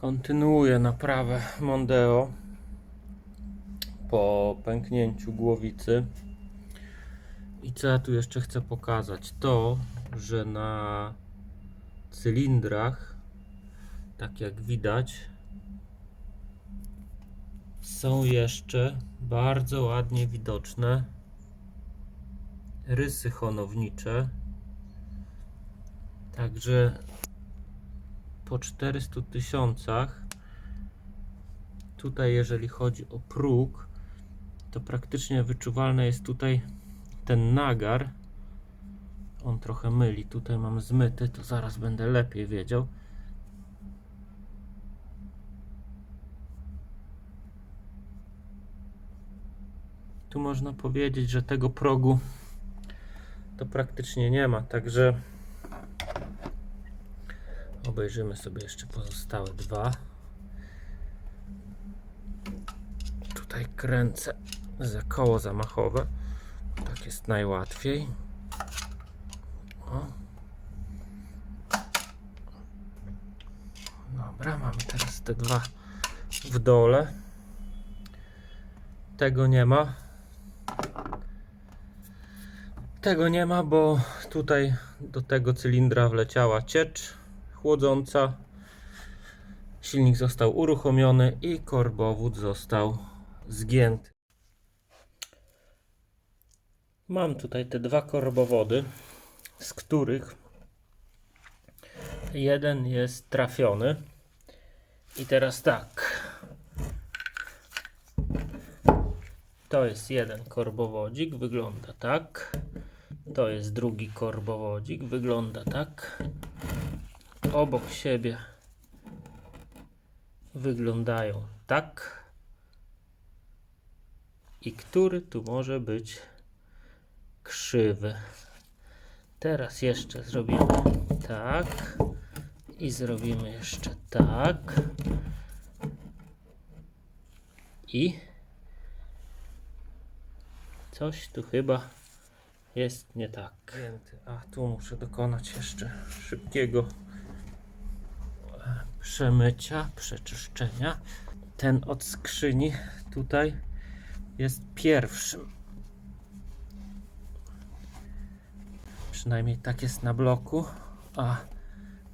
Kontynuuję naprawę Mondeo po pęknięciu głowicy. I co ja tu jeszcze chcę pokazać? To, że na cylindrach, tak jak widać, są jeszcze bardzo ładnie widoczne rysy honownicze. Także po 400 tysiącach. Tutaj jeżeli chodzi o próg to praktycznie wyczuwalny jest tutaj ten nagar. On trochę myli. Tutaj mam zmyty to zaraz będę lepiej wiedział. Tu można powiedzieć, że tego progu to praktycznie nie ma także Obejrzymy sobie jeszcze pozostałe dwa. Tutaj kręcę za koło zamachowe. Tak jest najłatwiej. O. Dobra, mamy teraz te dwa w dole. Tego nie ma. Tego nie ma, bo tutaj do tego cylindra wleciała ciecz chłodząca. Silnik został uruchomiony i korbowód został zgięty. Mam tutaj te dwa korbowody, z których jeden jest trafiony. I teraz tak. To jest jeden korbowodzik, wygląda tak. To jest drugi korbowodzik, wygląda tak obok siebie wyglądają tak. I który tu może być krzywy? Teraz jeszcze zrobimy tak. I zrobimy jeszcze tak. I coś tu chyba jest nie tak. A tu muszę dokonać jeszcze szybkiego przemycia, przeczyszczenia. Ten od skrzyni tutaj jest pierwszym. Przynajmniej tak jest na bloku. A,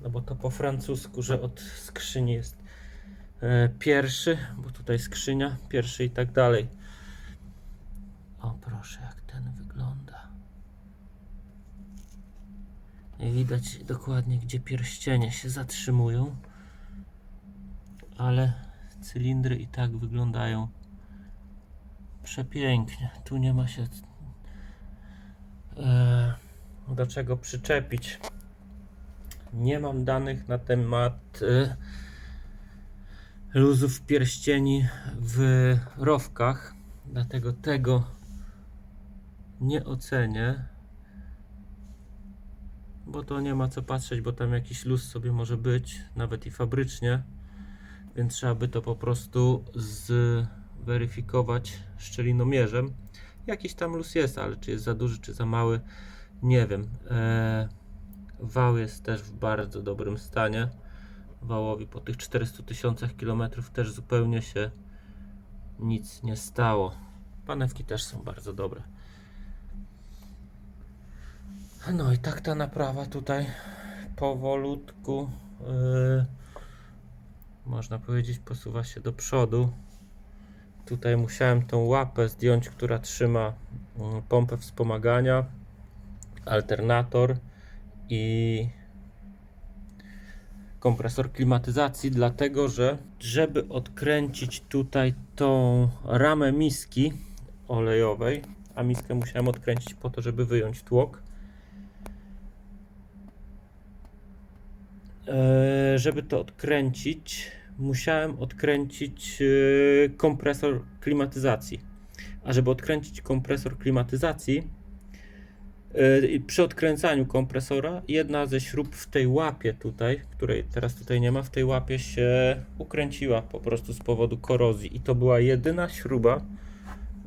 no bo to po francusku, że od skrzyni jest e, pierwszy, bo tutaj skrzynia, pierwszy i tak dalej. O, proszę, jak ten wygląda. Nie widać dokładnie, gdzie pierścienie się zatrzymują ale cylindry i tak wyglądają przepięknie. Tu nie ma się e, do czego przyczepić. Nie mam danych na temat e, luzów pierścieni w rowkach, dlatego tego nie ocenię. Bo to nie ma co patrzeć, bo tam jakiś luz sobie może być, nawet i fabrycznie więc trzeba by to po prostu zweryfikować szczelinomierzem. Jakiś tam luz jest, ale czy jest za duży, czy za mały, nie wiem. Eee, wał jest też w bardzo dobrym stanie. Wałowi po tych 400 tysiącach kilometrów też zupełnie się nic nie stało. Panewki też są bardzo dobre. No i tak ta naprawa tutaj powolutku. Yy, można powiedzieć, posuwa się do przodu. Tutaj musiałem tą łapę zdjąć, która trzyma mm, pompę wspomagania, alternator i kompresor klimatyzacji, dlatego że żeby odkręcić tutaj tą ramę miski olejowej, a miskę musiałem odkręcić po to, żeby wyjąć tłok. E, żeby to odkręcić, musiałem odkręcić e, kompresor klimatyzacji. A żeby odkręcić kompresor klimatyzacji, e, przy odkręcaniu kompresora, jedna ze śrub w tej łapie tutaj, której teraz tutaj nie ma, w tej łapie się ukręciła po prostu z powodu korozji. I to była jedyna śruba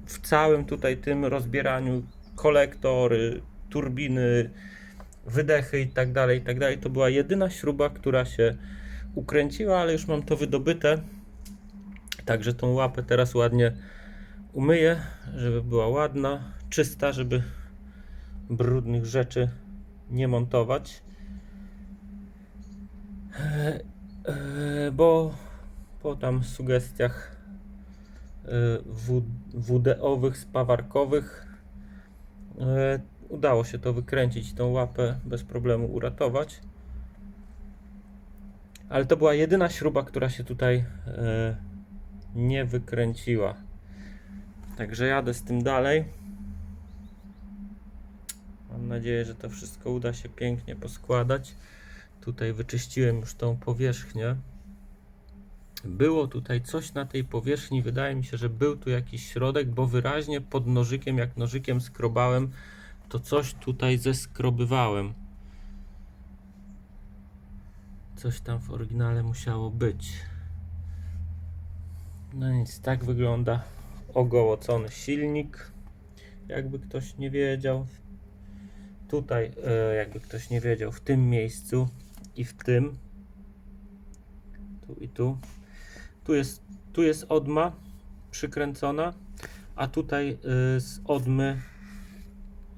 w całym tutaj tym rozbieraniu kolektory, turbiny, wydechy i tak dalej, i tak dalej. To była jedyna śruba, która się ukręciła, ale już mam to wydobyte. Także tą łapę teraz ładnie umyję, żeby była ładna, czysta, żeby brudnych rzeczy nie montować. Bo po tam sugestiach W- WD-owych, spawarkowych e, udało się to wykręcić, tą łapę bez problemu uratować. Ale to była jedyna śruba, która się tutaj e, nie wykręciła. Także jadę z tym dalej. Mam nadzieję, że to wszystko uda się pięknie poskładać. Tutaj wyczyściłem już tą powierzchnię. Było tutaj coś na tej powierzchni, wydaje mi się, że był tu jakiś środek, bo wyraźnie pod nożykiem, jak nożykiem skrobałem, to coś tutaj zeskrobywałem. Coś tam w oryginale musiało być. No nic, tak wygląda ogołocony silnik. Jakby ktoś nie wiedział. Tutaj, e, jakby ktoś nie wiedział, w tym miejscu i w tym. Tu i tu. Tu jest, tu jest odma przykręcona, a tutaj e, z odmy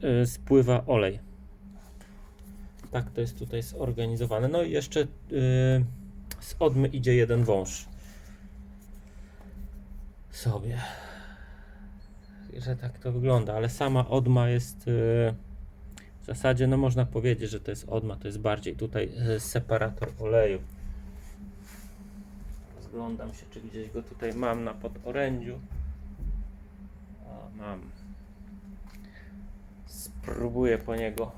e, spływa olej. Tak to jest tutaj zorganizowane. No i jeszcze e, z odmy idzie jeden wąż sobie. Że tak to wygląda, ale sama odma jest e, w zasadzie, no można powiedzieć, że to jest odma, to jest bardziej tutaj e, separator oleju. Rozglądam się, czy gdzieś go tutaj mam na podorędziu. O, mam. Spróbuję po niego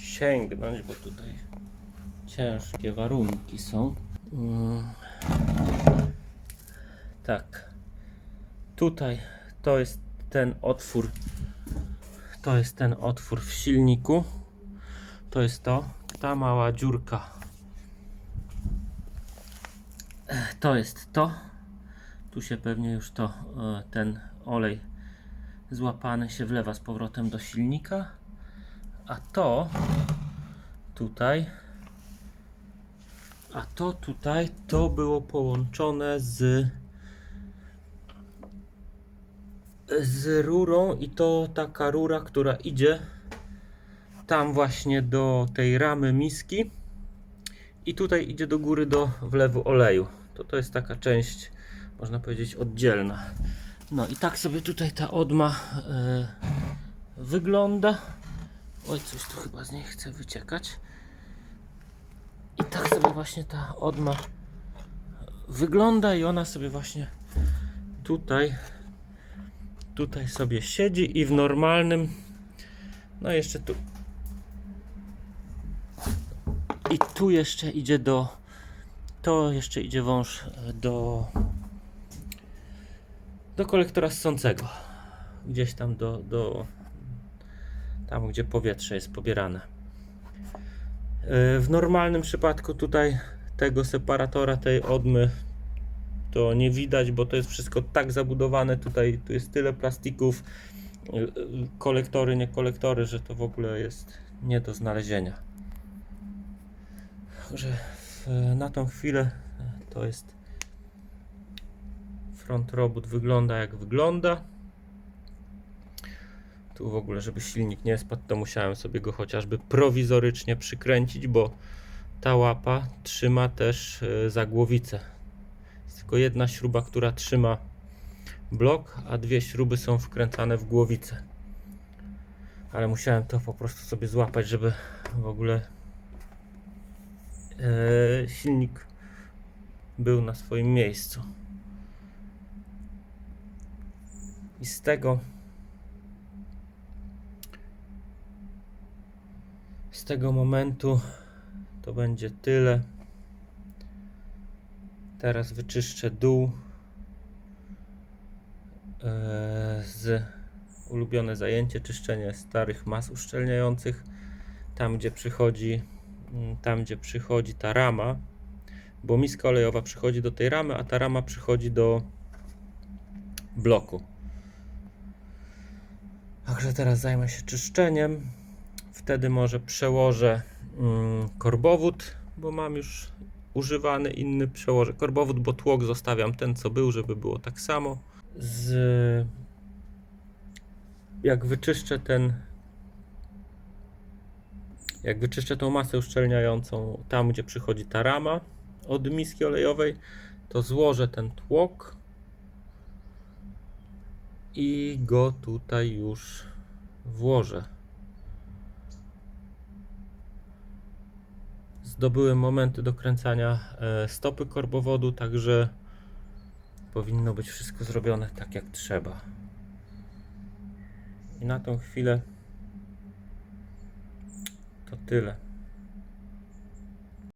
sięgnąć, bo tutaj ciężkie warunki są. Tak. Tutaj to jest ten otwór. To jest ten otwór w silniku. To jest to. Ta mała dziurka. To jest to. Tu się pewnie już to e, ten olej złapany się wlewa z powrotem do silnika. A to tutaj a to tutaj to było połączone z z rurą i to taka rura, która idzie tam właśnie do tej ramy miski i tutaj idzie do góry do wlewu oleju. To to jest taka część, można powiedzieć, oddzielna. No i tak sobie tutaj ta odma e, wygląda. Oj, coś tu chyba z niej chce wyciekać. I tak sobie właśnie ta odma wygląda i ona sobie właśnie tutaj tutaj sobie siedzi i w normalnym no jeszcze tu i tu jeszcze idzie do to jeszcze idzie wąż do do kolektora ssącego gdzieś tam do, do tam gdzie powietrze jest pobierane E, w normalnym przypadku tutaj tego separatora tej odmy to nie widać, bo to jest wszystko tak zabudowane. Tutaj tu jest tyle plastików, y, kolektory, nie kolektory, że to w ogóle jest nie do znalezienia. Także w- na tą chwilę to jest front robot wygląda jak wygląda. Tu w ogóle, żeby silnik nie spadł, to musiałem sobie go chociażby prowizorycznie przykręcić, bo ta łapa trzyma też y, za głowicę. Jest tylko jedna śruba, która trzyma blok, a dwie śruby są wkręcane w głowicę. Ale musiałem to po prostu sobie złapać, żeby w ogóle e, silnik był na swoim miejscu. I z tego z tego momentu to będzie tyle. Teraz wyczyszczę dół e, z ulubione zajęcie czyszczenie starych mas uszczelniających. Tam gdzie przychodzi mm, tam gdzie przychodzi ta rama, bo miska olejowa przychodzi do tej ramy, a ta rama przychodzi do bloku. Także teraz zajmę się czyszczeniem. Wtedy może przełożę mm, korbowód, bo mam już używany, inny przełożę korbowód, bo tłok zostawiam ten, co był, żeby było tak samo. Z... Jak wyczyszczę ten jak wyczyszczę tą masę uszczelniającą tam, gdzie przychodzi ta rama od miski olejowej, to złożę ten tłok i go tutaj już włożę. Zdobyłem momenty do kręcania e, stopy korbowodu, także powinno być wszystko zrobione tak jak trzeba. I na tą chwilę to tyle.